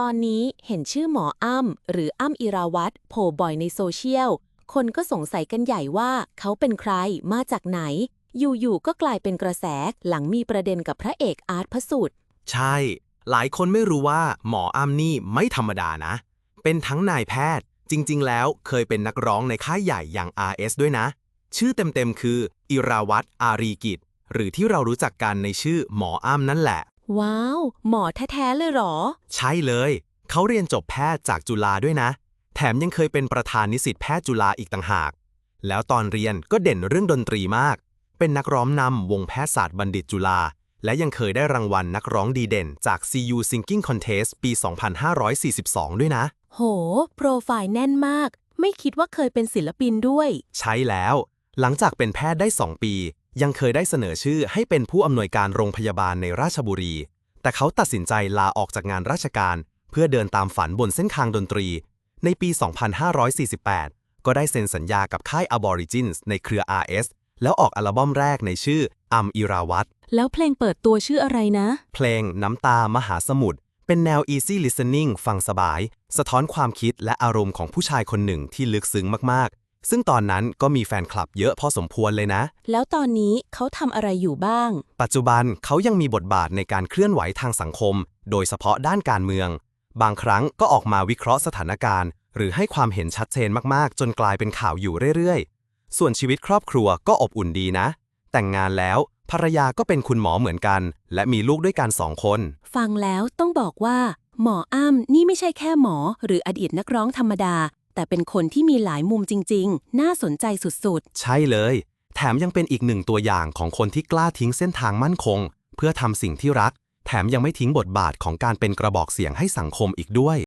ตอนนี้เห็นชื่อหมออ้ำหรืออ้ำอิราวัตรโผล่บ่อยในโซเชียล คนก็สงสัยกันใหญ่ว่าเขาเป็นใครมาจากไหน อยู่ๆก็กลายเป็นกระแสหลังมีประเด็นกับพระเอกอาร์ตพระสุดใช่ หลายคนไม่รู้ว่าหมออ้ำนี่ไม่ธรรมดานะ เป็นทั้งนายแพทย์ จริง ๆ แล้วเคยเป็นนักร้องในค่ายใหญ่อย่าง RS ด้วยนะ ชื่อเต็มๆคือ อิราวัตรอารีกิจ หรือที่เรารู้จักกันในชื่อหมออ้ำนั่นแหละ ว้าว หมอแท้ๆเลยเหรอ ใช่เลย เขาเรียนจบแพทย์จากจุฬาด้วยนะ แถมยังเคยเป็นประธานนิสิตแพทย์จุฬาอีกต่างหาก แล้วตอนเรียนก็เด่นเรื่องดนตรีมาก เป็นนักร้องนำวงแพทยศาสตร์บัณฑิตจุฬา และยังเคยได้รางวัลนักร้องดีเด่นจาก CU Singing Contest ปี 2542 ด้วยนะ โห โปรไฟล์แน่นมาก ไม่คิดว่าเคยเป็นศิลปินด้วย ใช่แล้ว หลังจากเป็นแพทย์ได้ 2 ปี ยังเคยได้เสนอชื่อให้เป็นผู้อำนวยการโรงพยาบาลในราชบุรี แต่เขาตัดสินใจลาออกจากงานราชการ เพื่อเดินตามฝันบนเส้นทางดนตรี ในปี 2548 ก็ได้เซ็นสัญญากับค่าย Aborigines ในเครือ RS แล้วออกอัลบั้มแรกในชื่ออัมอิราวัตแล้วเพลงเปิดตัวชื่ออะไรนะ เพลงน้ำตามหาสมุทรเป็นแนว easy listening ฟังสบาย สะท้อนความคิดและอารมณ์ของผู้ชายคนหนึ่งที่ลึกซึ้งมากๆ ซึ่งตอนนั้นก็มีแฟนคลับเยอะพอสมควรเลยนะ แล้วตอนนี้เขาทำอะไรอยู่บ้าง ปัจจุบันเขายังมีบทบาทในการเคลื่อนไหวทางสังคม โดยเฉพาะด้านการเมือง บางครั้งก็ออกมาวิเคราะห์สถานการณ์ หรือให้ความเห็นชัดเจนมากๆ จนกลายเป็นข่าวอยู่เรื่อยๆ ส่วนชีวิตครอบครัวก็อบอุ่นดีนะ แต่งงานแล้วภรรยาก็เป็นคุณหมอเหมือนกัน และมีลูกด้วยกันสองคน ฟังแล้วต้องบอกว่า หมออ้ำนี่ไม่ใช่แค่หมอ หรืออดีตนักร้องธรรมดา แต่เป็นคนที่มีหลายมุมจริง ๆ น่าสนใจสุดๆ ใช่เลย แถมยังเป็นอีกหนึ่งตัวอย่างของคนที่กล้าทิ้งเส้นทางมั่นคง เพื่อทำสิ่งที่รัก แถมยังไม่ทิ้งบทบาทของการเป็นกระบอกเสียงให้สังคมอีกด้วย